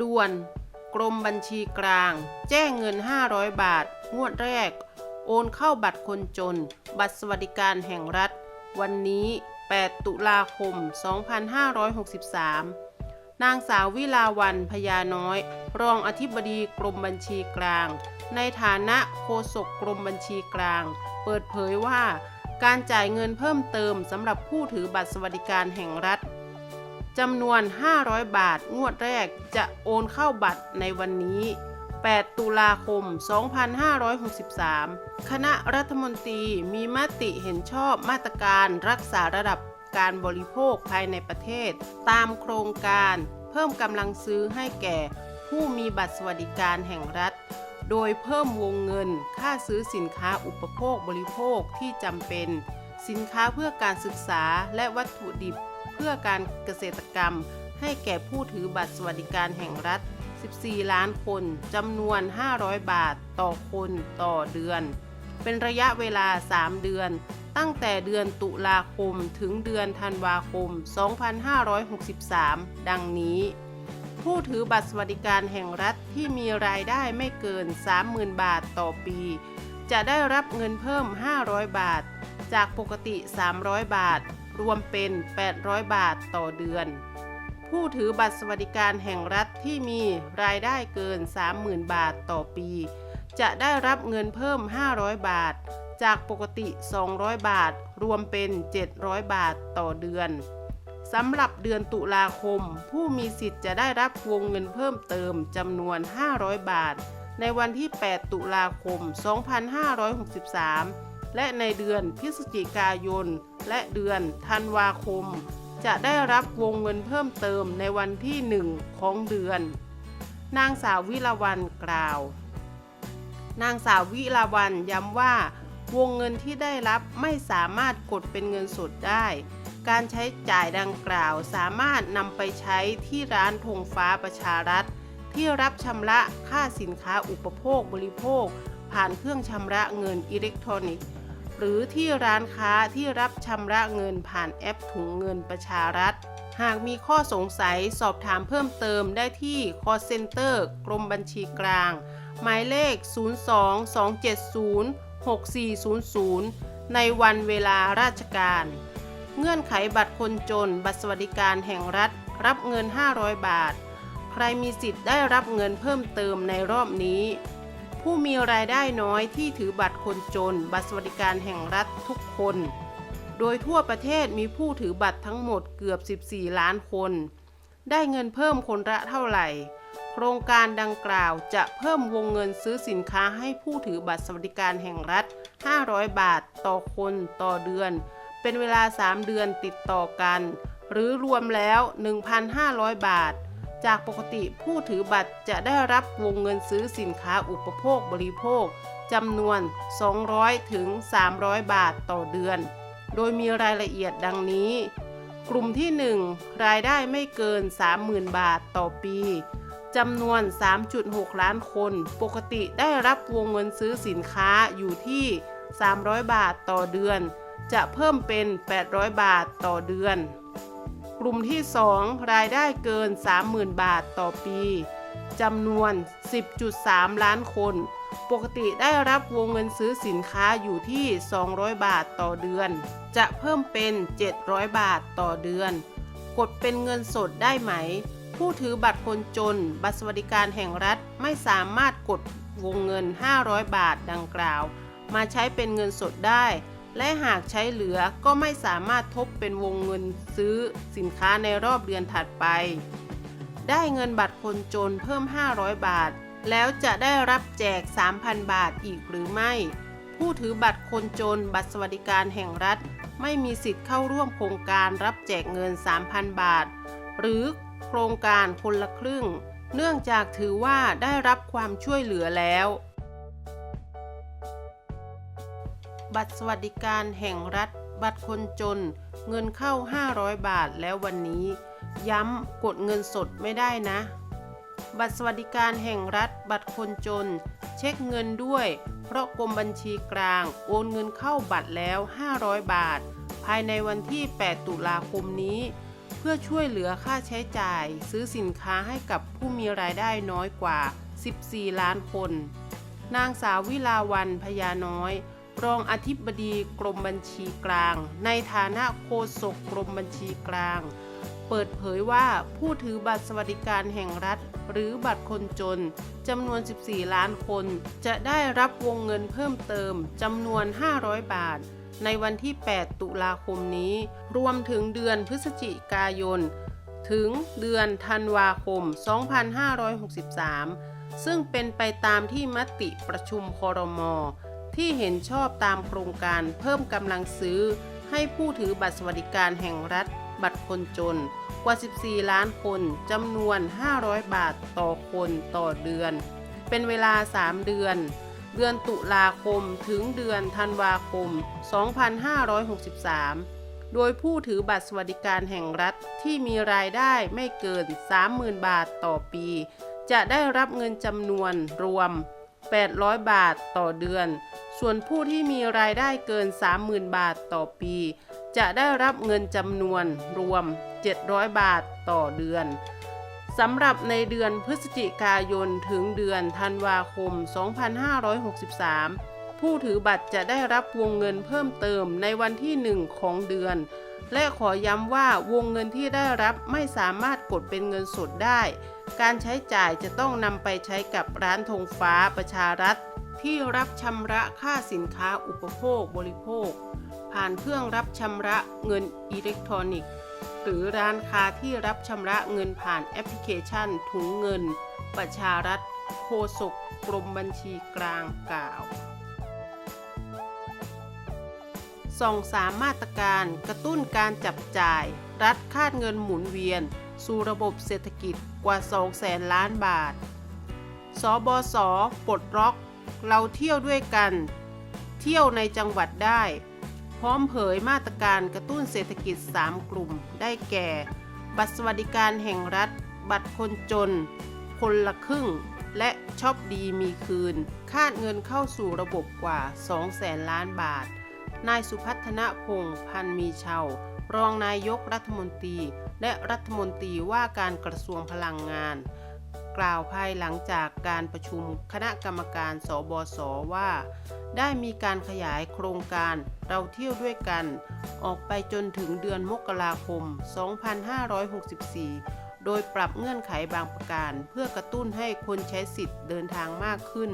ด่วน กรมบัญชีกลาง แจ้งเงิน 500 บาท งวดแรก โอนเข้าบัตรคนจน บัตรสวัสดิการแห่งรัฐ วันนี้ 8 ตุลาคม 2563 นางสาววิลาวันพญาน้อย รองอธิบดีกรมบัญชีกลาง ในฐานะโฆษกกรมบัญชีกลาง เปิดเผยว่า การจ่ายเงินเพิ่มเติมสำหรับผู้ถือบัตรสวัสดิการแห่งรัฐ จำนวน 500 บาท งวดแรกจะโอนเข้าบัตรในวันนี้ 8 ตุลาคม 2563 คณะรัฐมนตรีมีมติเห็นชอบมาตรการรักษาระดับการบริโภคภายในประเทศ ตามโครงการเพิ่มกำลังซื้อให้แก่ผู้มีบัตรสวัสดิการแห่งรัฐ โดยเพิ่มวงเงินค่าซื้อสินค้าอุปโภคบริโภคที่จำเป็น สินค้าเพื่อการศึกษาและวัตถุดิบ พื่อการเกษตรกรรม ให้แก่ผู้ถือบัตรสวัสดิการแห่งรัฐ 14 ล้านคนจำนวน 500 บาทต่อคนต่อเดือน เป็นระยะเวลา 3 เดือน ตั้งแต่เดือนตุลาคมถึงเดือนธันวาคม 2563 ดังนี้ ผู้ถือบัตรสวัสดิการแห่งรัฐที่มีรายได้ไม่เกิน 30,000 บาทต่อปี จะได้รับเงินเพิ่ม 500 บาท จากปกติ 300 บาท รวมเป็น 800 บาทต่อเดือน ผู้ถือบัตรสวัสดิการแห่งรัฐที่มีรายได้เกิน 30,000 บาทต่อปี จะได้รับเงินเพิ่ม 500 บาท จากปกติ 200 บาท รวมเป็น 700 บาทต่อเดือนสำหรับเดือนตุลาคม ผู้มีสิทธิ์จะได้รับวงเงินเพิ่มเติมจำนวน 500 บาท ในวันที่ 8 ตุลาคม 2563 และในเดือนพฤศจิกายนและเดือนธันวาคม จะได้รับวงเงินเพิ่มเติมในวันที่ 1 ของเดือน นางสาววิลาวันกล่าว นางสาววิลาวันย้ำว่าวงเงินที่ได้รับไม่สามารถกดเป็นเงินสดได้ การใช้จ่ายดังกล่าวสามารถนำไปใช้ที่ร้านธงฟ้าประชารัฐ ที่รับชำระค่าสินค้าอุปโภคบริโภค ผ่านเครื่องชำระเงินอิเล็กทรอนิกส์ หรือที่ร้านค้าที่รับชำระเงินผ่านแอปถุงเงินประชารัฐ หากมีข้อสงสัยสอบถามเพิ่มเติมได้ที่ call center กรมบัญชีกลาง หมายเลข 02-270-6400 ในวันเวลาราชการ เงื่อนไขบัตรคนจน บัตรสวัสดิการแห่งรัฐ รับเงิน 500 บาท ใครมีสิทธิ์ได้รับเงินเพิ่มเติมในรอบนี้ ผู้มีรายได้น้อยที่ถือบัตรคนจน บัตรสวัสดิการแห่งรัฐทุกคน โดยทั่วประเทศมีผู้ถือบัตรทั้งหมดเกือบ 14 ล้านคน ได้เงินเพิ่มคนละเท่าไหร่ โครงการดังกล่าวจะเพิ่มวงเงินซื้อสินค้าให้ผู้ถือบัตรสวัสดิการแห่งรัฐ 500 บาทต่อคนต่อเดือน เป็นเวลา 3 เดือนติดต่อกัน หรือรวมแล้ว 1,500 บาท จากปกติผู้ถือบัตรจะได้รับวงเงินซื้อสินค้าอุปโภคบริโภคจำนวน 200 ถึง 300 บาทต่อเดือน โดยมีรายละเอียดดังนี้ กลุ่มที่ 1 รายได้ไม่เกิน 30,000 บาทต่อปีจำนวน 3.6 ล้านคน ปกติได้รับวงเงินซื้อสินค้าอยู่ที่ 300 บาทต่อเดือน จะเพิ่มเป็น 800 บาทต่อเดือน กลุ่มที่ 2 รายได้เกิน 30,000 บาทต่อปีจำนวน 10.3 ล้านคน ปกติได้รับวงเงินซื้อสินค้าอยู่ที่ 200 บาทต่อเดือน จะเพิ่มเป็น 700 บาทต่อเดือน กดเป็นเงินสดได้ไหม ผู้ถือบัตรคนจน บัตรสวัสดิการแห่งรัฐไม่สามารถกดวงเงิน 500 บาทดังกล่าว มาใช้เป็นเงินสดได้ และหากใช้เหลือก็ไม่สามารถทบเป็นวงเงินซื้อสินค้าในรอบเดือนถัดไป ได้เงินบัตรคนจนเพิ่ม 500 บาท แล้วจะได้รับแจก 3,000 บาทอีกหรือไม่ ผู้ถือบัตรคนจนบัตรสวัสดิการแห่งรัฐ ไม่มีสิทธิ์เข้าร่วมโครงการรับแจกเงิน 3,000 บาท หรือโครงการคนละครึ่ง เนื่องจากถือว่าได้รับความช่วยเหลือแล้ว บัตรสวัสดิการแห่งรัฐ บัตรคนจน เงินเข้า 500 บาทแล้ววันนี้ ย้ำกดเงินสดไม่ได้นะ บัตรสวัสดิการแห่งรัฐ บัตรคนจน เช็คเงินด้วย เพราะกรมบัญชีกลาง โอนเงินเข้าบัตรแล้ว 500 บาท ภายในวันที่ 8 ตุลาคมนี้ เพื่อช่วยเหลือค่าใช้จ่าย ซื้อสินค้าให้กับผู้มีรายได้น้อยกว่า 14 ล้านคน นางสาววิลาวันพญาน้อย รองอธิบดีกรมบัญชีกลาง ในฐานะโฆษกกรมบัญชีกลาง เปิดเผยว่าผู้ถือบัตรสวัสดิการแห่งรัฐ หรือบัตรคนจนจำนวน 14 ล้านคน จะได้รับวงเงินเพิ่มเติมจำนวน 500 บาท ในวันที่ 8 ตุลาคมนี้ รวมถึงเดือนพฤศจิกายน ถึงเดือนธันวาคม 2563 ซึ่งเป็นไปตามที่มติประชุมคอรมอ ที่เห็นชอบตามโครงการเพิ่มกำลังซื้อ ให้ผู้ถือบัตรสวัสดิการแห่งรัฐ บัตรคนจน กว่า 14 ล้านคนจำนวน 500 บาทต่อคนต่อเดือน เป็นเวลา 3 เดือน เดือนตุลาคมถึงเดือนธันวาคม 2563โดยผู้ถือบัตรสวัสดิการแห่งรัฐที่มีรายได้ไม่เกิน 30,000 บาทต่อปี จะได้รับเงินจำนวนรวม 800 บาทต่อเดือน ส่วนผู้ที่มีรายได้เกิน 30,000 บาทต่อปี จะได้รับเงินจำนวนรวม 700 บาทต่อเดือนสำหรับในเดือนพฤศจิกายนถึงเดือนธันวาคม 2563 ผู้ถือบัตรจะได้รับวงเงินเพิ่มเติมในวันที่ 1 ของเดือน และขอย้ำว่าวงเงินที่ได้รับไม่สามารถกดเป็นเงินสดได้ การใช้จ่ายจะต้องนำไปใช้กับร้านธงฟ้าประชารัฐ ที่รับชำระค่าสินค้าอุปโภคบริโภค ผ่านเครื่องรับชำระเงินอิเล็กทรอนิกส์ หรือร้านค้าที่รับชำระเงินผ่านแอปพลิเคชันถุงเงิน ประชารัฐโฆษกกรมบัญชีกลางกล่าว ส่องสามมาตรการกระตุ้นการจับจ่าย รัฐคาดเงินหมุนเวียน สู่ระบบเศรษฐกิจกว่า 2 แสนล้านบาท สบสปลดล็อก เราเที่ยวด้วยกัน เที่ยวในจังหวัดได้ พร้อมเผยมาตรการกระตุ้นเศรษฐกิจ 3 กลุ่ม ได้แก่ บัตรสวัสดิการแห่งรัฐ บัตรคนจน คนละครึ่ง และช็อปดีมีคืน คาดเงินเข้าสู่ระบบกว่า 2 แสนล้านบาท นายสุพัฒนพงษ์พันมีเชาวรองนายกรัฐมนตรี และรัฐมนตรีว่าการกระทรวงพลังงาน กล่าวภายหลังจากการประชุมคณะกรรมการสบสว่า ได้มีการขยายโครงการเราเที่ยวด้วยกัน ออกไปจนถึงเดือนมกราคม 2564 โดยปรับเงื่อนไขบางประการ เพื่อกระตุ้นให้คนใช้สิทธิ์เดินทางมากขึ้น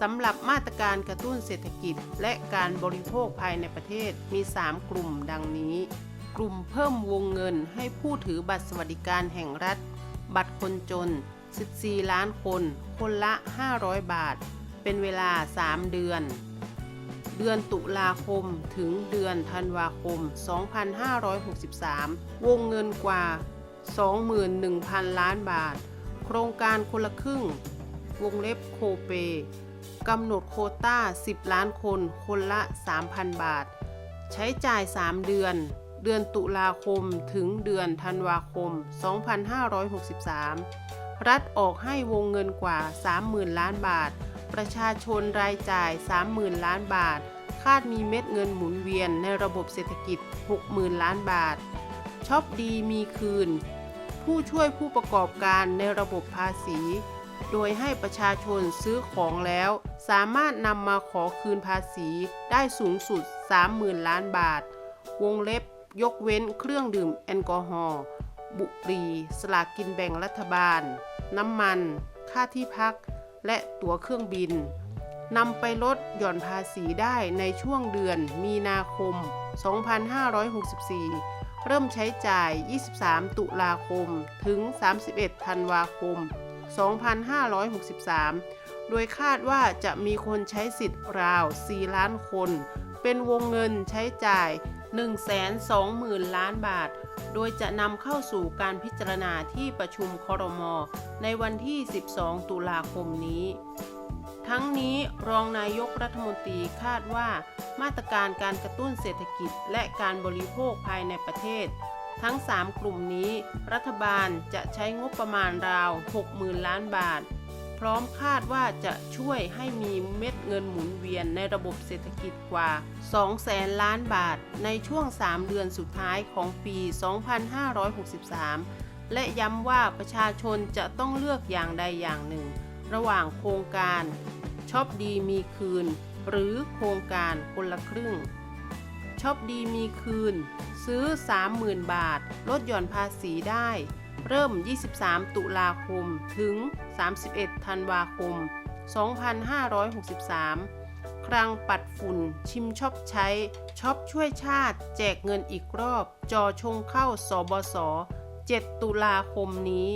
สำหรับมาตรการกระตุ้นเศรษฐกิจ และการบริโภคภายในประเทศมี 3 กลุ่มดังนี้ กลุ่มเพิ่มวงเงินให้ผู้ถือบัตรสวัสดิการแห่งรัฐ บัตรคนจน 14 ล้านคน คนละ 500 บาท เป็นเวลา 3 เดือน เดือนตุลาคมถึงเดือนธันวาคม 2563 วงเงินกว่า 21,000 ล้านบาท โครงการคนละครึ่ง วงเล็บโคเป กำหนดโคต้า 10 ล้านคน คนละ 3,000 บาท ใช้จ่าย 3 เดือน เดือนตุลาคมถึงเดือนธันวาคม 2563 รัฐออกให้วงเงินกว่า 30,000 ล้านบาท ประชาชนรายจ่าย 30,000 ล้านบาท คาดมีเม็ดเงินหมุนเวียนในระบบเศรษฐกิจ 60,000 ล้านบาท ช็อปดีมีคืน ผู้ช่วยผู้ประกอบการในระบบภาษี โดยให้ประชาชนซื้อของแล้ว สามารถนำมาขอคืนภาษีได้สูงสุด 30,000 ล้านบาท วงเล็บยกเว้นเครื่องดื่มแอลกอฮอล์บุหรี่สลากกินแบ่งรัฐบาล น้ำมัน ค่าที่พัก และตั๋วเครื่องบินนำไปลดหย่อนภาษีได้ในช่วงเดือนมีนาคม 2564 เริ่มใช้จ่าย 23 ตุลาคม ถึง 31 ธันวาคม 2563 โดยคาดว่าจะมีคนใช้สิทธิ์ราว 4 ล้านคน เป็นวงเงินใช้จ่าย 120,000 ล้านบาท โดยจะนำเข้าสู่การพิจารณาที่ประชุมครมในวันที่ 12 ตุลาคมนี้ ทั้งนี้รองนายกรัฐมนตรีคาดว่ามาตรการการกระตุ้นเศรษฐกิจและการบริโภคภายในประเทศ ทั้ง 3 กลุ่มนี้ รัฐบาลจะใช้งบประมาณราว 60,000 ล้านบาท พร้อมคาดว่าจะช่วยให้มีเม็ดเงินหมุนเวียนในระบบเศรษฐกิจกว่า 2 แสนล้านบาท ในช่วง 3 เดือนสุดท้ายของปี 2563 และย้ำว่าประชาชนจะต้องเลือกอย่างใดอย่างหนึ่ง ระหว่างโครงการช็อปดีมีคืน หรือโครงการคนละครึ่ง ช็อปดีมีคืน ซื้อ 30,000 บาท ลดหย่อนภาษีได้ เริ่ม 23 ตุลาคม ถึง 31 ธันวาคม 2563 ครั้งปัดฝุ่น ชิมช็อปใช้ ช็อปช่วยชาติ แจกเงินอีกรอบ จอชงเข้าสบส7ตุลาคมนี้